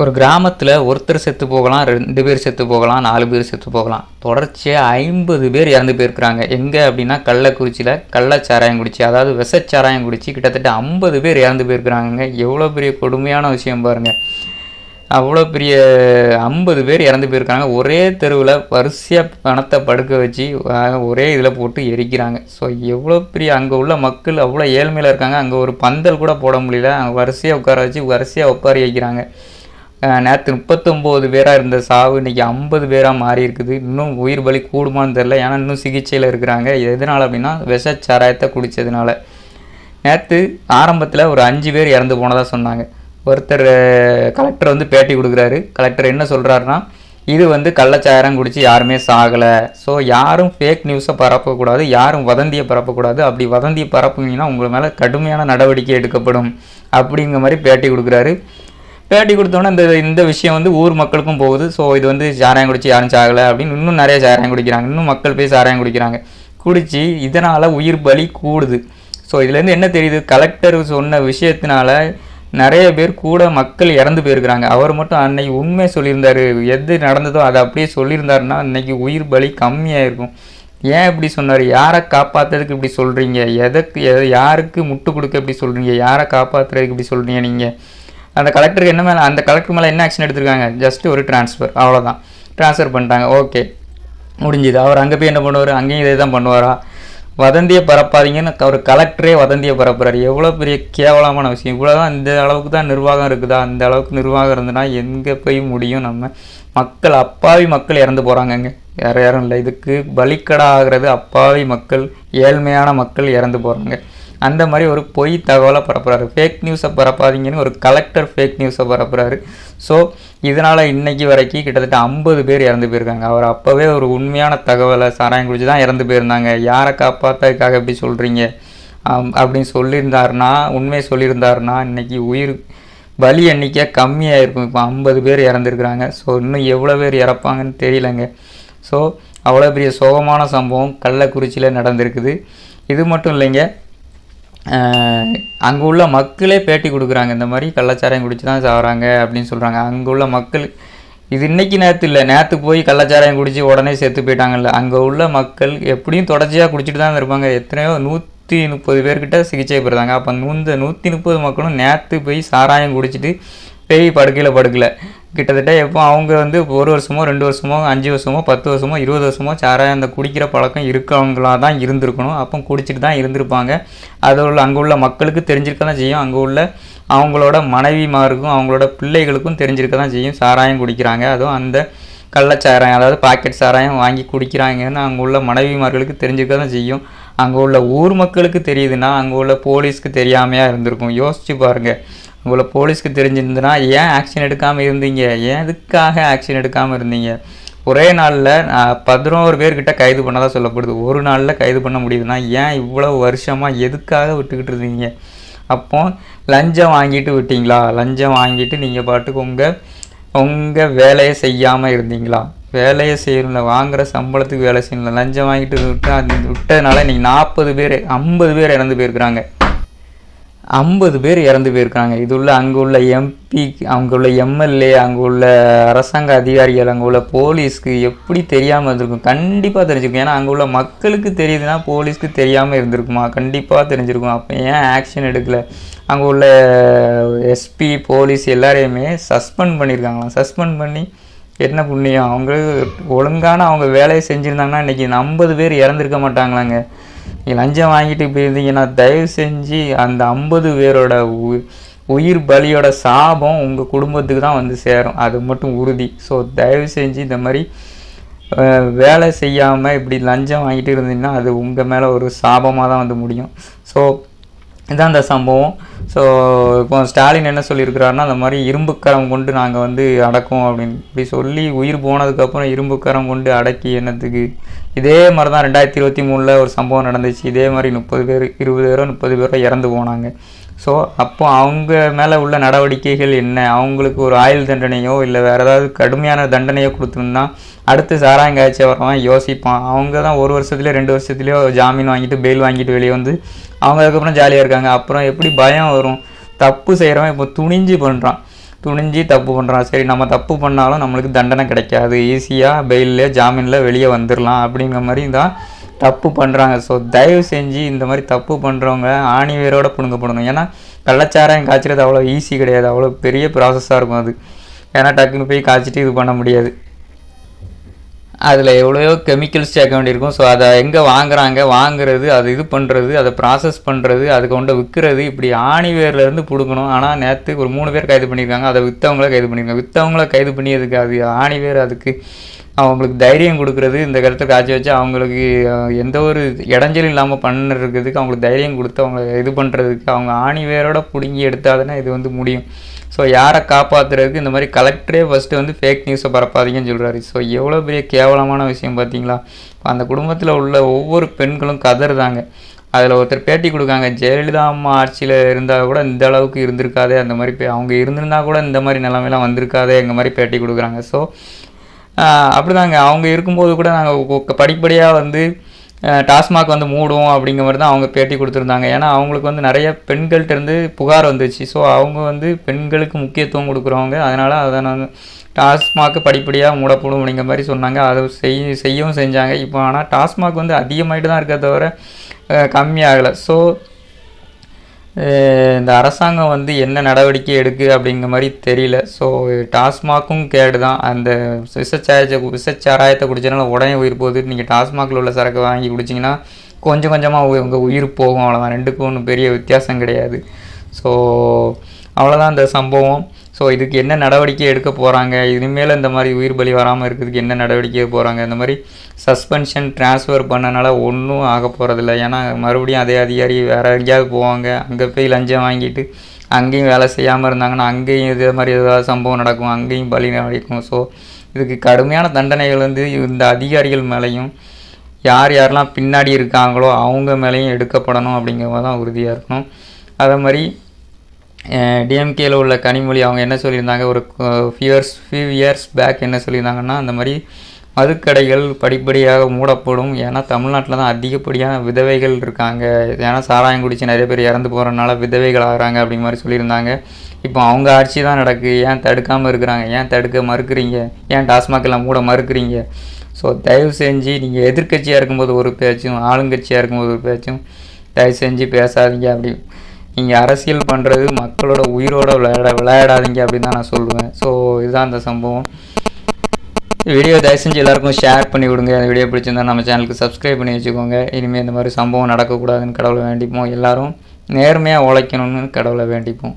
ஒரு கிராமத்தில் ஒருத்தர் செத்து போகலாம் ரெண்டு பேர் செத்து போகலாம் நாலு பேர் செத்து போகலாம். தொடர்ச்சியாக ஐம்பது பேர் இறந்து போயிருக்கிறாங்க. எங்கே அப்படின்னா கள்ளக்குறிச்சியில் கள்ளச்சாராயம் குடிச்சு அதாவது விஷச்சாராயம் குடிச்சு கிட்டத்தட்ட ஐம்பது பேர் இறந்து போயிருக்கிறாங்க எவ்வளோ பெரிய கொடுமையான விஷயம் பாருங்கள் அவ்வளோ பெரிய ஐம்பது பேர் இறந்து போயிருக்காங்க. ஒரே தெருவில் வரிசையாக பணத்தை படுக்க வச்சு ஒரே இதில் போட்டு எரிக்கிறாங்க. ஸோ எவ்வளோ பெரிய அங்கே உள்ள மக்கள் அவ்வளோ ஏழ்மையில் இருக்காங்க. அங்கே ஒரு பந்தல் கூட போட முடியல. அங்கே வரிசையாக உட்கார வச்சு வரிசையாக உட்கார வைக்கிறாங்க. நேற்று முப்பத்தொம்போது பேராக இருந்த சாவு இன்னைக்கு ஐம்பது பேராக மாறி இருக்குது. இன்னும் உயிர் பலி கூடுமான்னு தெரில ஏன்னா இன்னும் சிகிச்சையில் இருக்கிறாங்க. எதனால் அப்படின்னா விஷச்சாராயத்தை குடித்ததுனால நேற்று ஆரம்பத்தில் ஒரு அஞ்சு பேர் இறந்து போனதாக சொன்னாங்க. ஒருத்தர் கலெக்டர் வந்து பேட்டி கொடுக்குறாரு. கலெக்டர் என்ன சொல்கிறாருன்னா இது வந்து கள்ளச்சாரம் குடித்து யாருமே சாகலை. ஸோ யாரும் ஃபேக் நியூஸை பரப்பக்கூடாது யாரும் வதந்தியை பரப்பக்கூடாது. அப்படி வதந்தியை பரப்புனீங்கன்னா உங்கள் மேலே கடுமையான நடவடிக்கை எடுக்கப்படும். அப்படிங்கிற மாதிரி பேட்டி கொடுக்குறாரு. பேட்டி கொடுத்தோன்னே இந்த இந்த விஷயம் வந்து ஊர் மக்களுக்கும் போகுது. ஸோ இது வந்து சாராயம் குடிச்சு யாரும் சாகலை அப்படின்னு இன்னும் நிறைய சாராயம் குடிக்கிறாங்க. இன்னும் மக்கள் போய் சாராயம் குடிக்கிறாங்க. குடித்து இதனால் உயிர் பலி கூடுது. ஸோ இதுலேருந்து என்ன தெரியுது? கலெக்டர் சொன்ன விஷயத்தினால நிறைய பேர் கூட மக்கள் இறந்து போயிருக்கிறாங்க. அவர் மட்டும் அன்னைக்கு உண்மை சொல்லியிருந்தாரு. எது நடந்ததோ அதை அப்படியே சொல்லியிருந்தாருன்னா அன்னைக்கு உயிர் பலி கம்மியாக இருக்கும் ஏன் இப்படி சொன்னார்? யாரை காப்பாற்றுறதுக்கு இப்படி சொல்கிறீங்க எதற்கு எ- யாருக்கு முட்டு கொடுக்க இப்படி சொல்கிறீங்க யாரை காப்பாற்றுறதுக்கு இப்படி சொல்கிறீங்க நீங்கள் அந்த கலெக்டருக்கு என்ன மேலே அந்த கலெக்டர் மேலே என்ன ஆக்ஷன் எடுத்திருக்காங்க? ஜஸ்ட் ஒரு ட்ரான்ஸ்ஃபர் அவ்வளோதான் ட்ரான்ஸ்ஃபர் பண்ணிட்டாங்க ஓகே முடிஞ்சுது. அவர் அங்கே போய் என்ன பண்ணுவார்? அங்கேயும் இதே தான் பண்ணுவாரா? வதந்தியை பரப்பாதீங்கன்னு ஒரு கலெக்டரே வதந்தியை பரப்புறாரு. எவ்வளோ பெரிய கேவலமான விஷயம். இவ்வளோ தான் இந்த அளவுக்கு தான் நிர்வாகம் இருக்குதா? அந்த அளவுக்கு நிர்வாகம் இருந்ததுன்னா எங்கே போய் முடியும் நம்ம? மக்கள் அப்பாவி மக்கள் இறந்து போகிறாங்கங்க வேறு யாரும் இல்லை. இதுக்கு பலிக்கடா ஆகிறது அப்பாவி மக்கள் ஏழ்மையான மக்கள் இறந்து போகிறாங்க அந்த மாதிரி ஒரு பொய் தகவலை பரப்புகிறாரு ஃபேக் நியூஸை பரப்பாதீங்கன்னு ஒரு கலெக்டர் ஃபேக் நியூஸை பரப்புகிறாரு ஸோ இதனால் இன்றைக்கி வரைக்கும் கிட்டத்தட்ட ஐம்பது பேர் இறந்து போயிருக்காங்க. அவர் அப்போவே ஒரு உண்மையான தகவலை சாராயம் குடிச்சு தான் இறந்து போயிருந்தாங்க. யாரை காப்பாற்றதுக்காக எப்படி சொல்கிறீங்க அப்படின்னு சொல்லியிருந்தாருன்னா உண்மையை சொல்லியிருந்தாருன்னா இன்றைக்கி உயிர் பலி எண்ணிக்கை கம்மியாக இருக்கும் இப்போ ஐம்பது பேர் இறந்துருக்குறாங்க. ஸோ இன்னும் எவ்வளோ பேர் இறப்பாங்கன்னு தெரியலங்க. ஸோ அவ்வளோ பெரிய சோகமான சம்பவம் கள்ளக்குறிச்சியில் நடந்திருக்குது. இது மட்டும் இல்லைங்க அங்கே உள்ள மக்களே பேட்டி கொடுக்குறாங்க. இந்த மாதிரி கள்ளச்சாராயம் குடிச்சு தான் சாகுறாங்க அப்படின்னு சொல்கிறாங்க அங்கே உள்ள மக்கள் இது இன்றைக்கி நேற்று இல்லை. நேற்று போய் கள்ளச்சாராயம் குடித்து உடனே செத்து போயிட்டாங்கல்ல. அங்கே உள்ள மக்கள் எப்படியும் தொடர்ச்சியாக குடிச்சிட்டு தான் இருப்பாங்க. எத்தனையோ நூற்றி முப்பது பேர்கிட்ட சிகிச்சை பெறுறாங்க. அப்போ இந்த நூற்றி முப்பது மக்களும் நேற்று போய் சாராயம் குடிச்சிட்டு பேய் படுக்கையில் படுக்கலை. கிட்டத்தட்ட எப்போ அவங்க வந்து ஒரு வருஷமோ ரெண்டு வருஷமோ அஞ்சு வருஷமோ பத்து வருஷமோ இருபது வருஷமோ சாராயம் அந்த குடிக்கிற பழக்கம் இருக்கவங்களா தான் இருந்திருக்கணும். அப்போ குடிச்சிட்டு தான் இருந்திருப்பாங்க. அது உள்ள அங்கே உள்ள மக்களுக்கு தெரிஞ்சிருக்க தான் செய்யும். அங்கே உள்ள அவங்களோட மனைவிமாருக்கும் அவங்களோட பிள்ளைகளுக்கும் தெரிஞ்சிருக்க தான் செய்யும். சாராயம் குடிக்கிறாங்க. அதுவும் அந்த கள்ளச்சாராயம் அதாவது பாக்கெட் சாராயம் வாங்கி குடிக்கிறாங்கன்னு அங்கே உள்ள மனைவிமார்களுக்கு தெரிஞ்சிருக்க தான் செய்யும். அங்கே உள்ள ஊர் மக்களுக்கு தெரியுதுன்னா அங்கே உள்ள போலீஸ்க்கு தெரியாமையாக இருந்திருக்கும். யோசிச்சு பாருங்கள் உங்களை போலீஸ்க்கு தெரிஞ்சிருந்துன்னா ஏன் ஆக்ஷன் எடுக்காமல் இருந்தீங்க? ஏன் எதுக்காக ஆக்ஷன் எடுக்காமல் இருந்தீங்க? ஒரே நாளில் பதினோரு பேர்கிட்ட கைது பண்ணதாக சொல்லப்படுது. ஒரு நாளில் கைது பண்ண முடியுதுன்னா ஏன் இவ்வளோ வருஷமாக எதுக்காக விட்டுக்கிட்டு இருந்தீங்க? அப்போ லஞ்சம் வாங்கிட்டு விட்டீங்களா? லஞ்சம் வாங்கிட்டு நீங்கள் பாட்டுக்கு உங்கள் உங்கள் வேலையை செய்யாமல் இருந்தீங்களா? வேலையை செய்யணும்ல வாங்குகிற சம்பளத்துக்கு வேலை செய்யணும்ல லஞ்சம் வாங்கிட்டு விட்டு விட்டதுனால நீங்கள் நாற்பது பேர் ஐம்பது பேர் இறந்து போயிருக்கிறாங்க. ஐம்பது பேர் இறந்து போயிருக்காங்க. இது உள்ள அங்கே உள்ள எம்பி அங்கே உள்ள எம்எல்ஏ அங்கே உள்ள அரசாங்க அதிகாரிகள் அங்கே உள்ள போலீஸ்க்கு எப்படி தெரியாமல் இருந்திருக்கும்? கண்டிப்பாக தெரிஞ்சிருக்கும். ஏன்னா அங்கே உள்ள மக்களுக்கு தெரியுதுன்னா போலீஸ்க்கு தெரியாமல் இருந்திருக்குமா? கண்டிப்பாக தெரிஞ்சிருக்கும். அப்போ ஏன் ஆக்ஷன் எடுக்கல? அங்கே உள்ள எஸ்பி போலீஸ் எல்லாரையுமே சஸ்பெண்ட் பண்ணியிருக்காங்களாம் சஸ்பெண்ட் பண்ணி என்ன புண்ணியம்? அவங்க ஒழுங்கான அவங்க வேலையை செஞ்சுருந்தாங்கன்னா இன்றைக்கி இந்த ஐம்பது பேர் இறந்துருக்க மாட்டாங்களாங்க. நீங்கள் லஞ்சம் வாங்கிட்டு போயிருந்தீங்கன்னா தயவு செஞ்சு அந்த ஐம்பது பேரோட உ- உயிர் பலியோட சாபம் உங்கள் குடும்பத்துக்கு தான் வந்து சேரும். அது மட்டும் உறுதி. ஸோ தயவு செஞ்சு இந்த மாதிரி வேலை செய்யாமல் இப்படி லஞ்சம் வாங்கிட்டு இருந்தீங்கன்னா அது உங்கள் மேலே ஒரு சாபமாக தான் வந்து முடியும். ஸோ இதான் அந்த சம்பவம். ஸோ இப்போ ஸ்டாலின் என்ன சொல்லியிருக்கிறாருன்னா அந்த மாதிரி இரும்புக்கரம் கொண்டு நாங்கள் வந்து அடக்குவோம் அப்படின்னு இப்படி சொல்லி உயிர் போனதுக்கப்புறம் இரும்புக்கரம் கொண்டு அடக்கி என்னத்துக்கு? இதே மாதிரி தான் ரெண்டாயிரத்தி இருபத்தி மூணில் ஒரு சம்பவம் நடந்துச்சு. இதே மாதிரி முப்பது பேர் இருபது பேரோ முப்பது பேரோ இறந்து போனாங்க. ஸோ அப்போ அவங்க மேலே உள்ள நடவடிக்கைகள் என்ன? அவங்களுக்கு ஒரு ஆயுள் தண்டனையோ இல்லை வேறு ஏதாவது கடுமையான தண்டனையோ கொடுத்துருந்தா அடுத்து சாராயங்காய்ச்சி வரவன் யோசிப்பான். அவங்க தான் ஒரு வருஷத்துலேயோ ரெண்டு வருஷத்துலேயோ ஜாமீன் வாங்கிட்டு பெயில் வாங்கிட்டு வெளியே வந்து அவங்க அதுக்கப்புறம் ஜாலியாக இருக்காங்க. அப்புறம் எப்படி பயம் வரும்? தப்பு செய்கிறவன் இப்போ துணிஞ்சு பண்ணுறான் துணிஞ்சு தப்பு பண்ணுறான் சரி நம்ம தப்பு பண்ணாலும் நம்மளுக்கு தண்டனை கிடைக்காது. ஈஸியாக பெயிலில் ஜாமீனில் வெளியே வந்துடலாம் அப்படிங்கிற மாதிரி தான் தப்பு பண்ணுறாங்க ஸோ தயவு செஞ்சு இந்த மாதிரி தப்பு பண்ணுறவங்க ஆணி வேரோட பிடுங்கப்படணும் ஏன்னா கள்ளச்சாராயம் காய்ச்சிறது அவ்வளோ ஈஸி கிடையாது. அவ்வளோ பெரிய ப்ராசஸாக இருக்கும் அது. ஏன்னா டக்குன்னு போய் காய்ச்சிட்டு இது பண்ண முடியாது. அதில் எவ்வளோ கெமிக்கல்ஸ் சேர்க்க வேண்டியிருக்கும் ஸோ அதை எங்கே வாங்குறாங்க? வாங்குறது அதை இது பண்ணுறது அதை ப்ராசஸ் பண்ணுறது அது கொண்டு விற்கிறது இப்படி ஆணிவேர்லேருந்து பிடுக்கணும் பிடுங்கணும். ஆனால் நேற்று ஒரு மூணு பேர் கைது பண்ணியிருக்காங்க. அதை விற்றவங்கள கைது பண்ணியிருக்காங்க. விற்றவங்கள கைது பண்ணியதுக்கு அது ஆணிவேர் அதுக்கு அவங்களுக்கு தைரியம் கொடுக்குறது இந்த கருத்தை காய்ச்சி வச்சு அவங்களுக்கு எந்த ஒரு இடைஞ்சலும் இல்லாமல் பண்ணுறதுக்கு அவங்களுக்கு தைரியம் கொடுத்து அவங்க இது பண்ணுறதுக்கு அவங்க ஆணி வேரோட பிடுங்கி எடுத்தாதானே இது வந்து முடியும். ஸோ யாரை காப்பாற்றுறதுக்கு இந்த மாதிரி கலெக்டரே ஃபஸ்ட்டு வந்து ஃபேக் நியூஸை பரப்பாதீங்கன்னு சொல்கிறாரு ஸோ எவ்வளோ பெரிய கேவலமான விஷயம் பார்த்தீங்களா? அந்த குடும்பத்தில் உள்ள ஒவ்வொரு பெண்களும் கதறுதாங்க அதில் ஒருத்தர் பேட்டி கொடுக்காங்க ஜெயலலிதா அம்மா ஆட்சியில் இருந்தால் கூட இந்த அளவுக்கு இருந்திருக்காதே அந்த மாதிரி அவங்க இருந்திருந்தா கூட இந்த மாதிரி நிலமையெல்லாம் வந்திருக்காதே எங்கள் மாதிரி பேட்டி கொடுக்குறாங்க. ஸோ அப்படிதாங்க. அவங்க இருக்கும்போது கூட நாங்கள் படிப்படியாக வந்து டாஸ்மாக் வந்து மூடும் அப்படிங்கிற மாதிரி தான் அவங்க பேட்டி கொடுத்துருந்தாங்க. ஏன்னா அவங்களுக்கு வந்து நிறைய பெண்கள்கிட்ட இருந்து புகார் வந்துச்சு. ஸோ அவங்க வந்து பெண்களுக்கு முக்கியத்துவம் கொடுக்குறவங்க. அதனால் அதை நான் டாஸ்மாக் படிப்படியாக மூடப்படும் அப்படிங்கிற மாதிரி சொன்னாங்க. அதை செய் செய்யவும் செஞ்சாங்க. இப்போ ஆனால் டாஸ்மாக் வந்து அதிகமாகிட்டு தான் இருக்க தவிர கம்மியாகலை. ஸோ இந்த அரசாங்கம் வந்து என்ன நடவடிக்கை எடுக்கு அப்படிங்கிற மாதிரி தெரியல. ஸோ டாஸ்மாக்கும் கேடு தான் அந்த விஷச்சாயத்தை விசச்சாராயத்தை குடிச்சனால உடனே உயிர் போகுது. நீங்கள் டாஸ்மாகில் உள்ள சரக்கு வாங்கி குடிச்சிங்கன்னா கொஞ்சம் கொஞ்சமாக உங்கள் உயிர் போகும். அவ்வளோதான் ரெண்டுக்கும் ஒன்றும் பெரிய வித்தியாசம் கிடையாது. ஸோ அவ்வளோதான் அந்த சம்பவம். ஸோ இதுக்கு என்ன நடவடிக்கை எடுக்க போகிறாங்க இனிமேல் இந்த மாதிரி உயிர் பலி வராமல் இருக்கிறதுக்கு என்ன நடவடிக்கை போகிறாங்க இந்த மாதிரி சஸ்பென்ஷன் ட்ரான்ஸ்ஃபர் பண்ணனால ஒன்றும் ஆக போகிறதில்ல ஏன்னா மறுபடியும் அதே அதிகாரி வேறு எங்கேயாவது போவாங்க. அங்கே போய் லஞ்சம் வாங்கிட்டு அங்கேயும் வேலை செய்யாமல் இருந்தாங்கன்னா அங்கேயும் இதே மாதிரி ஏதாவது சம்பவம் நடக்கும். அங்கேயும் பலி நடக்கும். ஸோ இதுக்கு கடுமையான தண்டனைகள் வந்து இந்த அதிகாரிகள் மேலேயும் யார் யாரெல்லாம் பின்னாடி இருக்காங்களோ அவங்க மேலேயும் எடுக்கப்படணும் அப்படிங்கிறத தான் உறுதியாக இருக்கணும். அதே மாதிரி டிஎம்கேயில் உள்ள கனிமொழி அவங்க என்ன சொல்லியிருந்தாங்க? ஒரு ஃபியர்ஸ் ஃபியூ இயர்ஸ் பேக் என்ன சொல்லியிருந்தாங்கன்னா அந்த மாதிரி மதுக்கடைகள் படிப்படியாக மூடப்படும். ஏன்னா தமிழ்நாட்டில் தான் அதிகப்படியான விதவைகள் இருக்காங்க. ஏன்னா சாராயம் குடித்து நிறைய பேர் இறந்து போகிறனால விதவைகள் ஆகிறாங்க அப்படிங்கிற மாதிரி சொல்லியிருந்தாங்க. இப்போ அவங்க ஆட்சி தான் நடக்கு. ஏன் தடுக்காமல் இருக்கிறாங்க? ஏன் தடுக்க மறுக்கிறீங்க? ஏன் டாஸ்மாகெல்லாம் மூட மறுக்கிறீங்க? ஸோ தயவு செஞ்சு நீங்கள் எதிர்க்கட்சியாக இருக்கும்போது ஒரு பேச்சும் ஆளுங்கட்சியாக இருக்கும்போது ஒரு பேச்சும் தயவு செஞ்சு பேசாதீங்க அப்படி. நீங்கள் அரசியல் பண்ணுறது மக்களோட உயிரோட விளையாட விளையாடாதீங்க அப்படின்னு தான் நான் சொல்லுவேன். ஸோ இதுதான் அந்த சம்பவம். வீடியோ தயவு செஞ்சு எல்லாருக்கும் ஷேர் பண்ணி விடுங்க. அந்த வீடியோ பிடிச்சிருந்தா நம்ம சேனலுக்கு சப்ஸ்கிரைப் பண்ணி வச்சுக்கோங்க. இனிமேல் இந்த மாதிரி சம்பவம் நடக்கக்கூடாதுன்னு கடவுளை வேண்டிப்போம். எல்லோரும் நேர்மையாக உழைக்கணும்னு கடவுளை வேண்டிப்போம்.